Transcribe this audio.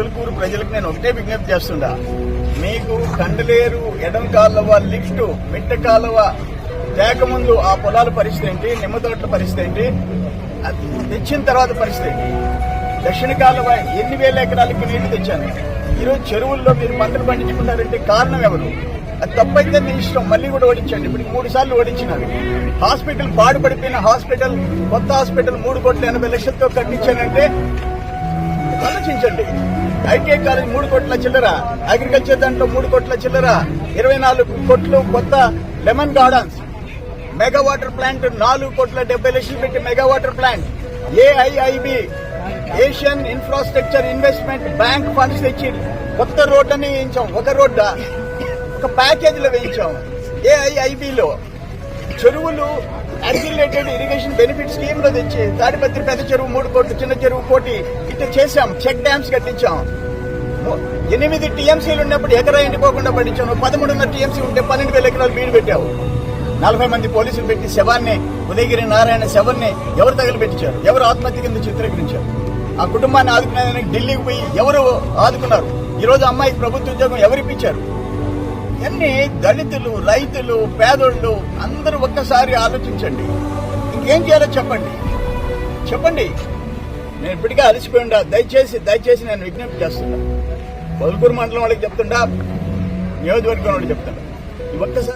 పొదలకూరు ప్రజలకు నేను ఒకటే విజ్ఞప్తి చేస్తుండా మీకు కండలేరు ఎడం కాలువ లిఫ్ట్ మిట్ట కాలువ తేకముందు ఆ పొలాల పరిస్థితి ఏంటి నిమ్మ తోటల పరిస్థితి ఏంటి అది తెచ్చిన తర్వాత పరిస్థితి ఏంటి? దక్షిణ కాలువ ఎన్ని వేల ఎకరాలకి నీళ్ళు తెచ్చాను? ఈరోజు చెరువుల్లో మీరు పంటలు పండించుకున్నారంటే కారణం ఎవరు? అది తప్పైతే మీ ఇష్టం మళ్ళీ కూడా ఓడించండి. ఇప్పుడు మూడు సార్లు ఓడించినారు. హాస్పిటల్ పాడుపడిపోయిన హాస్పిటల్ కొత్త హాస్పిటల్ మూడు కోట్ల ఎనభై లక్షలతో కట్టించానంటే ఆలోచించండి ఐటీఐ కాలేజ్ మూడు కోట్ల చిల్లర అగ్రికల్చర్ దాంట్లో మూడు కోట్ల చిల్లర ఇరవై నాలుగు కోట్లు కొత్త lemon gardens. Mega water plant నాలుగు కోట్ల డెబ్బై లక్షలు పెట్టి mega water plant. AIIB Asian infrastructure investment bank funds తెచ్చి కొత్త రోడ్లని వేయించాం. ఒక రోడ్డా? ఒక ప్యాకేజీలో వేయించాం. ఏఐఐబిలో చెరువులు అగ్రిలేటెడ్ ఇరిగేషన్ బెనిఫిట్ స్కీమ్లో తెచ్చి తాడిపత్రి పెద్ద చెరువు మూడు కోట్లు చిన్న చెరువు కోటి ఇట్లా చేశాం. చెక్ డ్యామ్స్ కట్టించాం. ఎనిమిది టీఎంసీలు ఉన్నప్పుడు ఎకరా ఎండిపోకుండా పట్టించాను పదమూడున్నర టీఎంసీ ఉంటే పన్నెండు వేల ఎకరాలు బీడు పెట్టావు. నలభై మంది పోలీసులు పెట్టి శవాన్ని ఉదయగిరి నారాయణ శవాన్ని ఎవరు తగలబెట్టించారు? ఎవరు ఆత్మహత్య కింద చిత్రీకరించారు? ఆ కుటుంబాన్ని ఆదుకునేదానికి ఢిల్లీకి పోయి ఎవరు ఆదుకున్నారు? ఈ రోజు అమ్మాయికి ప్రభుత్వ ఉద్యోగం ఎవరు ఇప్పించారు ఇవన్నీ దళితులు రైతులు పేదోళ్ళు అందరూ ఒక్కసారి ఆలోచించండి. ఇంకేం చేయాలో చెప్పండి. చెప్పండి. నేను ఇప్పటికే అలసిపోయి ఉండా. దయచేసి దయచేసి నేను విజ్ఞప్తి చేస్తున్నా. పొదలకూరు మండలం వాళ్ళకి చెప్తుండా. నియోజకవర్గం వాళ్ళకి చెప్తున్నా ఈ ఒక్కసారి